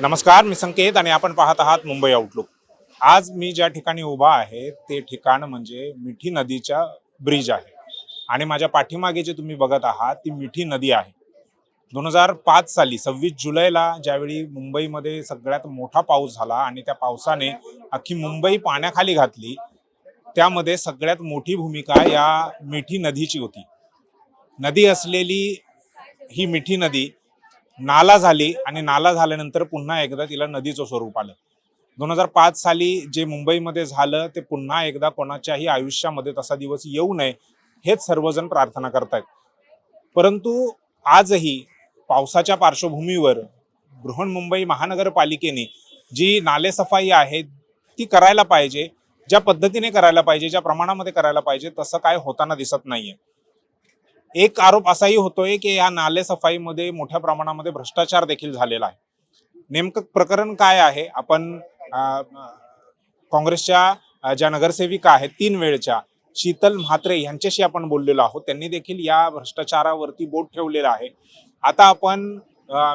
नमस्कार मी संकेत आणि आपण पाहत आहात मुंबई आउटलुक आज मी ज्या ठिकाणी उभा आहे ते ठिकाण म्हणजे मिठी नदीच्या ब्रिज आहे. आणि माझ्या पाठीमागे जे तुम्ही बघत आहात ती मिठी नदी आहे. दोन हजार पाच साली सव्वीस जुलैला ज्यावेळी मुंबईमध्ये सगळ्यात मोठा पाऊस झाला आणि त्या पावसाने अख्खी मुंबई पाण्याखाली घातली त्यामध्ये सगळ्यात मोठी भूमिका या मिठी नदीची होती. नदी असलेली ही मिठी नदी नाला झाली आणि नाला झाल्यानंतर पुन्हा एकदा तिला नदीचं स्वरूप आलं. दोन हजार पाच साली जे मुंबईमध्ये झालं ते पुन्हा एकदा कोणाच्याही आयुष्यामध्ये तसा दिवस येऊ नये हेच सर्वजण प्रार्थना करतायत. परंतु आजही पावसाच्या पार्श्वभूमीवर बृहन्मुंबई महानगरपालिकेने जी नालेसफाई आहे ती करायला पाहिजे ज्या पद्धतीने करायला पाहिजे ज्या प्रमाणामध्ये करायला पाहिजे तसं काय होताना दिसत नाहीये. एक आरोप असाही होतोय की या नाले सफाईमध्ये मोठ्या प्रमाणामध्ये भ्रष्टाचार देखील झालेला आहे. नेमकं प्रकरण काय आहे? आपण काँग्रेसच्या ज्या नगरसेविका आहेत तीन वेळच्या शीतल म्हात्रे यांच्याशी आपण बोललेलो आहोत. त्यांनी देखील या भ्रष्टाचारावरती बोट ठेवलेलं आहे. आता आपण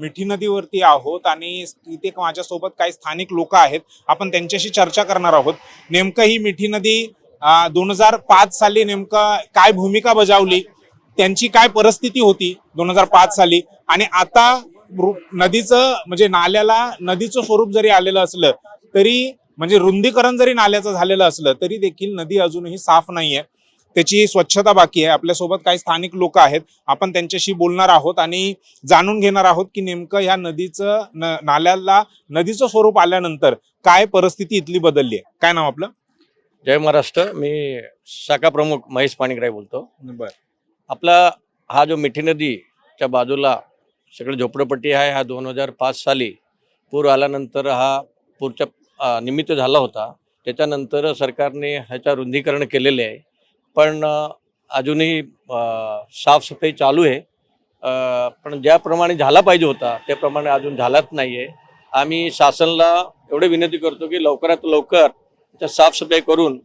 मिठी नदीवरती आहोत आणि इथे माझ्यासोबत काही स्थानिक लोक आहेत. आपण त्यांच्याशी चर्चा करणार आहोत. नेमकं ही मिठी नदी दोन हजार पाच साली नेमकं काय भूमिका बजावली? त्यांची काय परिस्थिती होती दोन हजार पाच साली? आणि आता नदीचं म्हणजे नाल्याला नदीचं स्वरूप जरी आलेलं असलं तरी म्हणजे रुंदीकरण जरी नाल्याचं झालेलं असलं तरी देखील नदी अजूनही साफ नाहीये. त्याची स्वच्छता बाकी आहे. आपल्यासोबत काही स्थानिक लोक आहेत. आपण त्यांच्याशी बोलणार आहोत आणि जाणून घेणार आहोत की नेमकं ह्या नदीचं न- नाल्याला नदीचं स्वरूप आल्यानंतर काय परिस्थिती इथली बदलली आहे? काय नाव आपलं? जय महाराष्ट्र. मी शाखा प्रमुख महेश पाणीग्राही बोलतो. बर. आपला हा जो मिठी नदीच्या बाजूला सगळं झोपडपट्टी आहे हा दोन हजार पाच साली पूर आल्यानंतर हा पूरच्या निमित्त झाला होता. त्याच्यानंतर सरकारने ह्याच्या रुंदीकरण केलेले आहे. पण अजूनही साफसफाई चालू आहे. पण ज्याप्रमाणे झाला पाहिजे होता त्याप्रमाणे अजून झालाच नाही आहे आम्ही शासनाला एवढे विनंती करतो की लवकरात लवकर त्या साफसफाई करून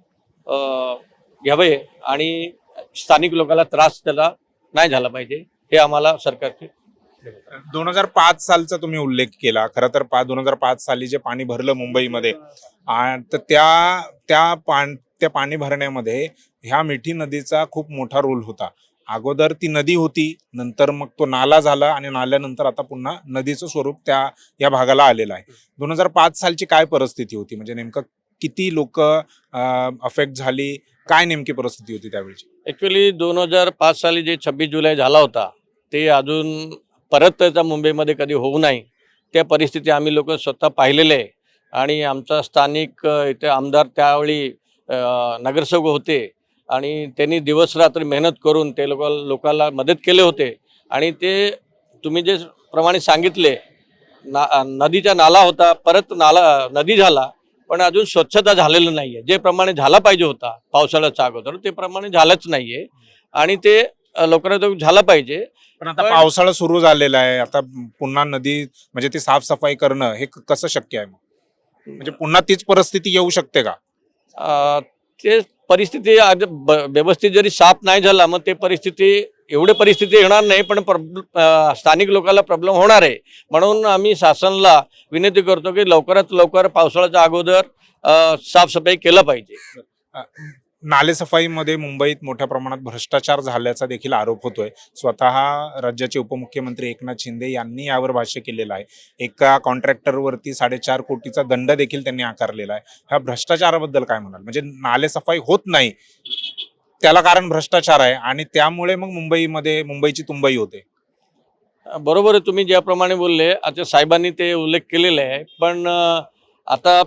घ्यावे आणि स्थानिक लोकांना त्रास त्याला नाही झाला पाहिजे हे आम्हाला सरकारचे दोन हजार पाच सालचा तुम्ही उल्लेख केला. खरं तर पा दोन हजार पाच साली जे पाणी भरलं मुंबईमध्ये तर त्या त्या पाण त्या पाणी भरण्यामध्ये ह्या मिठी नदीचा खूप मोठा रोल होता. अगोदर ती नदी होती नंतर मग तो नाला झाला आणि नाल्यानंतर आता पुन्हा नदीचं स्वरूप त्या या भागाला आलेलं आहे. दोन हजार पाच सालची काय परिस्थिती होती? म्हणजे नेमकं किती लोक अफेक्ट झाली? काय नेमकी परिस्थिती होती त्यावेळची? ॲक्च्युली दोन हजार पाच साली जे छब्बीस जुलै झाला होता ते अजून परत त्याचा मुंबईमध्ये कधी होऊ नाही. त्या परिस्थिती आम्ही लोक स्वतः पाहिलेले आहे. आणि आमचा स्थानिक इथे आमदार त्यावेळी नगरसेवक होते. आणि त्यांनी दिवसरात्र मेहनत करून ते लोक लोकांना मदत केले होते. आणि ते तुम्ही जे प्रमाणे सांगितले ना नदीचा नाला होता परत नाला नदी झाला पण अजून स्वच्छता झालेलं नाहीये. जे प्रमाणे झाला पाहिजे होता पावसाळ्याच्या अगोदर ते प्रमाणे झालंच नाहीये. आणि ते लवकरात लवकर झालं पाहिजे. पण आता पावसाळा सुरू झालेला आहे. आता पुन्हा नदी म्हणजे ती साफसफाई करणं हे कसं शक्य आहे? म्हणजे पुन्हा तीच परिस्थिती येऊ शकते का? ते परिस्थिती आज ब- व्यवस्थित जरी साफ नाही झाला मग ते परिस्थिती एवढे परिस्थिती येणार नाही पण स्थानिक लोकांना प्रॉब्लेम होणार आहे. म्हणून आम्ही शासनाला विनंती करतो की लवकरात लवकर पावसाळ्याच्या अगोदर साफसफाई केलं पाहिजे. नालेसफाईमध्ये मुंबईत मोठ्या प्रमाणात भ्रष्टाचार झाल्याचा देखील आरोप होतोय. स्वतः राज्याचे उपमुख्यमंत्री एकनाथ शिंदे यांनी यावर भाष्य केलेलं आहे. एका कॉन्ट्रॅक्टरवरती साडेचार कोटीचा दंड देखील त्यांनी आकारलेला आहे. ह्या भ्रष्टाचाराबद्दल काय म्हणाल? म्हणजे नालेसफाई होत नाही त्याला कारण भ्रष्टाचार आहे आणि त्यामुळे मग मुंबईमध्ये मुंबईची तुंबई होते. बरोबर आहे तुम्ही ज्याप्रमाणे बोलले आता साहेबांनी ते उल्लेख केलेले आहे पण आता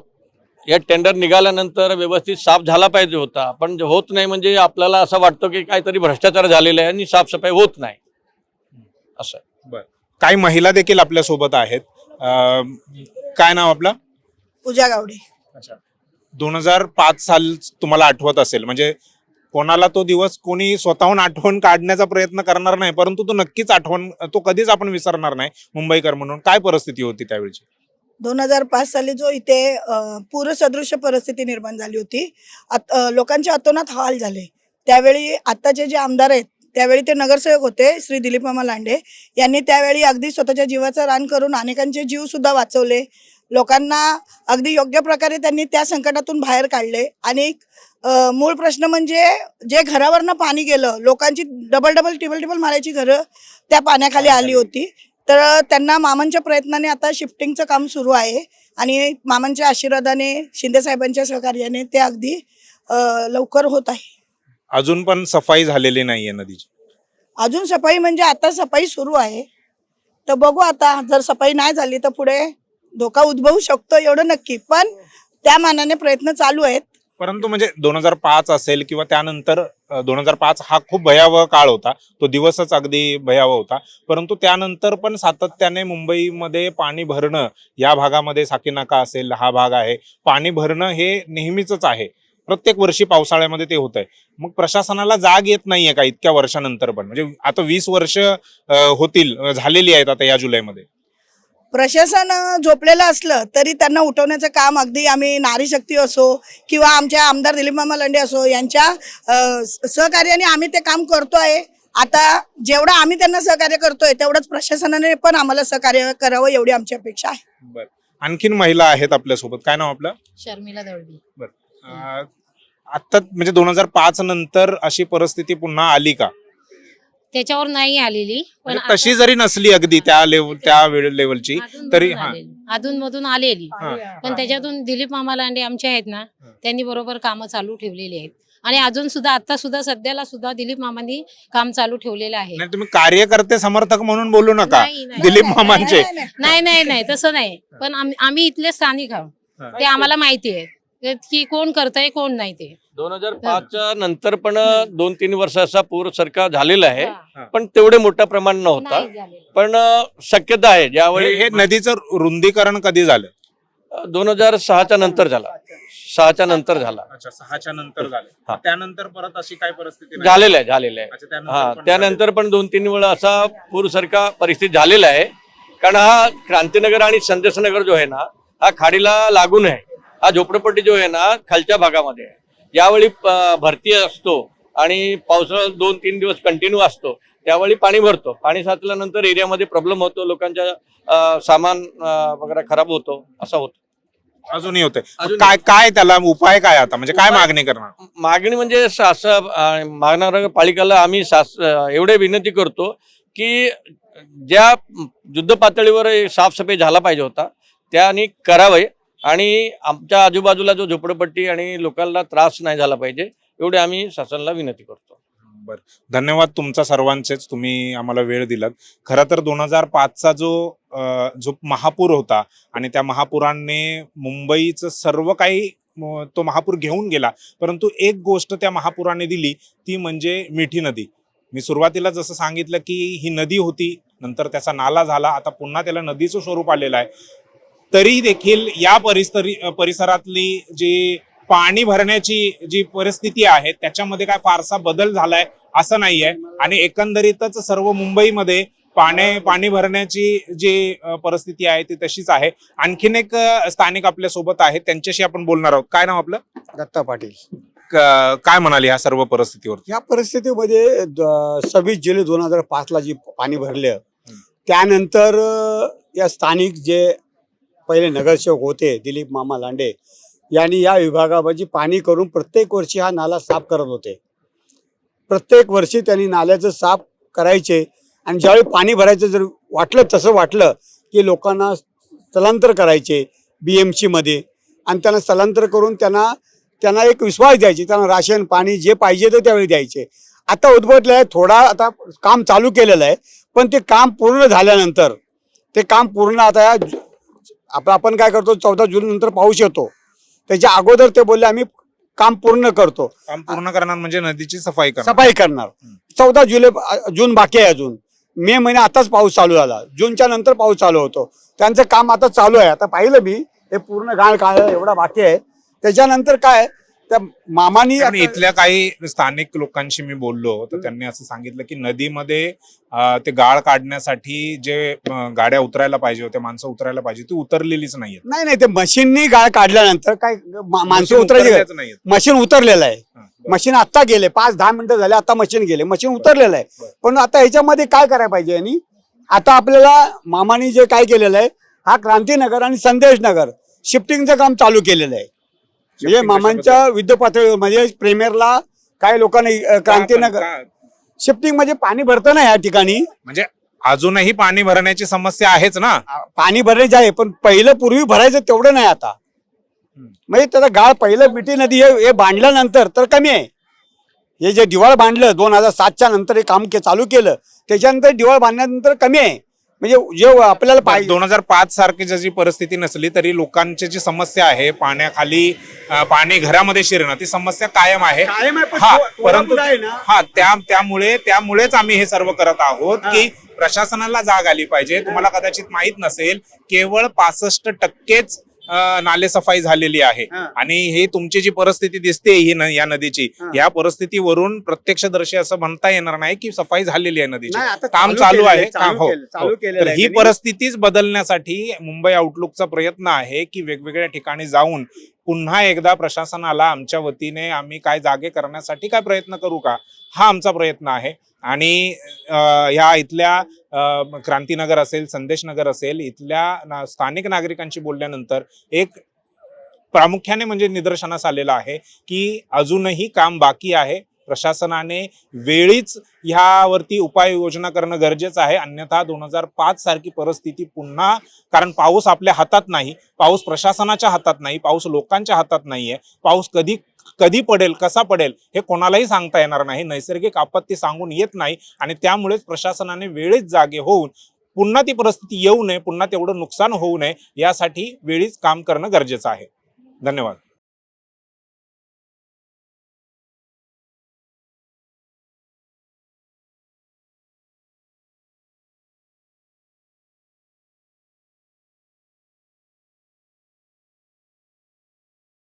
या टेंडर निघाल्यानंतर व्यवस्थित साफ झाला पाहिजे होता. पण जे होत नाही म्हणजे आपल्याला असं वाटतं की काहीतरी भ्रष्टाचार झालेला आहे आणि साफसफाई होत नाही. असं. काही महिला देखील आपल्यासोबत आहेत. अं, काय नाव आपलं? पूजा गावडे. दोन हजार पाच साल तुम्हाला आठवत असेल. म्हणजे कोणाला तो दिवस कोणी स्वतःहून आठवण काढण्याचा प्रयत्न करणार नाही परंतु तो नक्कीच आठवण तो कधीच आपण विसरणार नाही मुंबईकर म्हणून. काय परिस्थिती होती त्यावेळची? दोन हजार पाच साली जो इथे अ, पूरसदृश्य परिस्थिती निर्माण झाली होती आत- अ, लोकांचे अतोनात हाल झाले. त्यावेळी आताचे जे आमदार आहेत त्यावेळी ते नगरसेवक होते श्री दिलीप मामा लांडे. यांनी त्यावेळी अगदी स्वतःच्या जीवाचं रान करून अनेकांचे जीव सुद्धा वाचवले. लोकांना अगदी योग्य प्रकारे त्यांनी त्या संकटातून बाहेर काढले. आणि मूळ प्रश्न म्हणजे जे घरावरनं पाणी गेलं लोकांची डबल डबल टिबल टिबल मारायची घरं त्या पाण्याखाली आली होती. तर त्यांना मामांच्या प्रयत्नाने आता शिफ्टिंगचं काम सुरू आहे. आणि मामांच्या आशीर्वादाने शिंदे साहेबांच्या सहकार्याने ते अगदी लवकर होत आहे. अजून पण सफाई झालेली नाहीये नदीची. अजून सफाई म्हणजे आता सफाई सुरू आहे. तर बघू आता जर सफाई नाही झाली तर पुढे धोका उद्भवू शकतो एवढं नक्की. पण त्या मानाने प्रयत्न चालू आहेत. परंतु म्हणजे दोन हजार पाच असेल किंवा त्यानंतर दोन हजार पाच हा खूप भयावह काळ होता. तो दिवसच अगदी भयावह होता. परंतु त्यानंतर पण सातत्याने मुंबईमध्ये पाणी भरणं या भागामध्ये साकीनाका असेल हा भाग आहे. पाणी भरणं हे नेहमीच आहे. प्रत्येक वर्षी पावसाळ्यामध्ये ते होत आहे मग प्रशासनाला जाग येत नाहीये का इतक्या वर्षानंतर पण? म्हणजे आता वीस वर्ष होतील झालेली आहेत आता या जुलैमध्ये. प्रशासन झोपलेलं असलं तरी त्यांना उठवण्याचं काम अगदी आम्ही नारी शक्ती असो किंवा आमच्या आमदार दिलीप मामा लांडे असो यांच्या सहकार्याने आम्ही ते काम करतोय. आता जेवढं आम्ही त्यांना सहकार्य करतोय तेवढंच प्रशासनाने पण आम्हाला सहकार्य करावं एवढी आमची अपेक्षा आहे. बरं. आणखीन महिला आहेत आपल्यासोबत. काय नाव आपलं? शर्मिला दळवी. आता म्हणजे दोन हजार पाच नंतर अशी परिस्थिती पुन्हा आली का? त्याच्यावर नाही आलेली पण म्हणजे तशी जरी नसली अगदी त्या लेवल त्या वेळ लेवलची तरी हा. अधून मधून आलेली. हा. पण त्याच्यातून दिलीप मामा लांडे आमचे आहेत ना हा. त्यांनी बरोबर कामं चालू ठेवलेली आहेत. आणि अजून सुद्धा आता सुद्धा सध्याला सुद्धा दिलीप मामांनी काम चालू ठेवलेलं आहे. नाही तुम्ही कार्यकर्ते समर्थक म्हणून बोलू नका नाही, नाही. दिलीप नाही, मामांचे. नाही, नाही. नाही नाही नाही तसं नाही. पण आम- आम्ही इथले स्थानिक आहोत. हा. ते आम्हाला माहिती आहे. की कोण करतंय कोण नाही ते. दोन हजार पाचच्या नंतर पण दोन तीन वर्षाचा पूर सरकार झालेला आहे हा. पण तेवढे मोठ्या प्रमाण नव्हता. पण शक्यता आहे ज्यावेळी हे नदीचं रुंदीकरण कधी झालं? दोन हजार सहाच्या नंतर झाला. सहाच्या नंतर झाला. अच्छा सहाच्या नंतर झालं. त्यानंतर परत अशी काय परिस्थिती? झालेलं आहे झालेलं आहे. अच्छा, त्यानंतर हा पण त्यानंतर पण दोन तीन वेळा असा पूरसारखा परिस्थिती झालेला आहे. कारण हा क्रांतीनगर आणि संदेशनगर जो आहे ना हा खाडीला लागून आहे. हा झोपडपट्टी जो आहे ना खालच्या भागामध्ये आहे. यावेळी प- भरती असतो आणि पावसाळा दोन तीन दिवस कंटिन्यू असतो त्यावेळी पाणी भरतो. पाणी साचल्यानंतर एरियामध्ये प्रॉब्लेम होतो लोकांच्या सामान वगैरे खराब होतो असं होतं. अजूनही होते. काय काय त्याला उपाय काय आता? म्हणजे काय मागणी करणार? मागणी म्हणजे शास अं, महानगरपालिकेला आम्ही शास अं, एवढे विनंती करतो की ज्या युद्ध पातळीवर साफसफाई झाला पाहिजे होता त्याने करावे. आणि आमच्या आजूबाजूला जो झोपडपट्टी आणि लोकांना त्रास नाही झाला पाहिजे एवढे आम्ही शासनाला विनंती करतो. बर. धन्यवाद तुमचा सर्वांचेच तुम्ही आम्हाला वेळ दिलात. खरं तर दोन हजार पाचचा जो जो महापूर होता आणि त्या महापुराने मुंबईचं सर्व काही तो महापूर घेऊन गेला. परंतु एक गोष्ट त्या महापुराने दिली ती म्हणजे मिठी नदी. मी सुरुवातीला जसं सांगितलं की ही नदी होती नंतर त्याचा नाला झाला आता पुन्हा त्याला नदीचं स्वरूप आलेलं आहे. तरी देखील या परिसरी परिसरातली जी पाणी भरण्याची जी परिस्थिती आहे त्याच्यामध्ये काय फारसा बदल झालाय असं नाहीये. आणि एकंदरीतच सर्व मुंबईमध्ये पाणी पाणी भरण्याची जी परिस्थिती आहे ती तशीच आहे. आणखीन एक स्थानिक आपल्यासोबत आहे त्यांच्याशी आपण बोलणार आहोत. काय नाव आपलं? दत्ता पाटील. काय म्हणाले ह्या सर्व परिस्थितीवर? या परिस्थितीमध्ये सव्वीस जुलै दोन हजार पाचला जी पाणी भरलं त्यानंतर या स्थानिक जे पहिले नगरसेवक होते दिलीप मामा लांडे यांनी या विभागामध्ये पाणी करून प्रत्येक वर्षी हा नाला साफ करत होते. प्रत्येक वर्षी त्यांनी नाल्याचं साफ करायचे आणि ज्यावेळी पाणी भरायचं जर वाटलं तसं वाटलं की लोकांना स्थलांतर करायचे बी एम सीमध्ये आणि त्यांना स्थलांतर करून त्यांना त्यांना एक विश्वास द्यायचे त्यांना राशन पाणी जे पाहिजे ते त्यावेळी द्यायचे. आता उद्भवलं आहे थोडा आता काम चालू केलेलं आहे पण ते काम पूर्ण झाल्यानंतर ते काम पूर्ण आता या आपलं आपण काय करतो चौदा जून नंतर पाऊस येतो. त्याच्या अगोदर ते बोलले आम्ही काम पूर्ण करतो. काम पूर्ण करणार म्हणजे नदीची सफाई करणार. सफाई करणार. चौदा जुलै जून बाकी आहे अजून. मे महिना आताच पाऊस चालू झाला. जूनच्या नंतर पाऊस चालू होतो. त्यांचं काम आता चालू आहे. आता पाहिलं मी हे पूर्ण गाळ काळ एवढा बाकी आहे. त्याच्यानंतर काय त्या मामानी कारण आता- इथल्या काही स्थानिक लोकांशी मी बोललो तर त्यांनी असं सांगितलं की नदीमध्ये ते गाळ काढण्यासाठी जे अं, गाड्या उतरायला पाहिजे होत्या माणसं उतरायला पाहिजे ती उतरलेलीच नाहीयेत. नाही नाही ते मशीननी गाळ काढल्यानंतर काय मा- माणसं उतरायची नाहीयेत. मशीन उतरलेलं आहे. हा, मशीन आत्ता गेले पाच दहा मिनिटं झाले आता मशीन गेले मशीन उतरलेलं आहे. पण आता ह्याच्यामध्ये काय करायला पाहिजे यांनी? आता आपल्याला मामाने जे काय केलेलं आहे हा क्रांतीनगर आणि संदेश नगर शिफ्टिंगचं काम चालू केलेलं आहे. म्हणजे मामांच्या युद्ध पातळीवर म्हणजे प्रेमियरला काय लोकांनी क्रांतीनगर शिफ्टिंग म्हणजे पाणी भरतं ना या ठिकाणी. म्हणजे अजूनही पाणी भरण्याची समस्या आहेच ना? पाणी भरायचं आहे पण पहिलं पूर्वी भरायचं तेवढं नाही आता. म्हणजे त्याचा गाळ पहिलं मिठी नदी हे हे बांधल्यानंतर तर कमी आहे. हे जे दिवाळ बांधलं दोन हजार सातच्या नंतर हे काम के चालू केलं त्याच्यानंतर दिवाळ बांधल्यानंतर कमी आहे. म्हणजे जे आपल्याला पाहिजे दोन हजार पाच सारखी जशी परिस्थिती नसली तरी लोकांची जी समस्या आहे पाण्याखाली पाणी घरामध्ये शिरणं ती समस्या कायम आहे. कायम आहे, पण हा परंतु थोडा आहे ना. हा त्या त्यामुळे त्यामुळेच आम्ही हे सर्व करत आहोत की प्रशासनाला जाग आली पाहिजे. तुम्हाला कदाचित माहीत नसेल केवळ पासष्ट टक्केच नालेसफाई झालेली आहे हा. आणि ही तुमची जी परिस्थिती दिसते ही न- या नदीची हा. या परिस्थितीवरून प्रत्यक्षदर्शी असं म्हणता येणार नाही की सफाई झालेली आहे नदीची नाही, आता काम चालू केलेलं आहे काम हो केलं- चालू हो. केलेलं तर आहे ही त्यांनी. परिस्थितीच बदलण्यासाठी मुंबई आउटलुकचा प्रयत्न आहे की वेगवेगळ्या ठिकाणी जाऊन पुन्हा एकदा प्रशासनाला आमच्या वतीने आम्ही काय जागे करण्यासाठी काय प्रयत्न करू का? हा आमचा प्रयत्न आहे. आणि ह्या इथल्या क्रांतीनगर असेल संदेशनगर असेल इथल्या ना- स्थानिक नागरिकांशी बोलल्यानंतर एक प्रामुख्याने म्हणजे निदर्शनास आलेलं आहे की अजूनही काम बाकी आहे. प्रशासनाने वेळीच ह्यावरती उपाययोजना करणं गरजेचं आहे. अन्यथा दोन हजार पाच सारखी परिस्थिती पुन्हा कारण पाऊस आपल्या हातात नाही पाऊस प्रशासनाच्या हातात नाही पाऊस लोकांच्या हातात नाही आहे पाऊस कधी कधी पडेल कसा पडेल हे कोणालाही सांगता येणार नाही. नैसर्गिक आपत्ती सांगून येत नाही आणि त्यामुळेच प्रशासनाने वेळीच जागे होऊन पुन्हा ती परिस्थिती येऊ नये पुन्हा तेवढं नुकसान होऊ नये यासाठी वेळीच काम करणं गरजेचं आहे. धन्यवाद.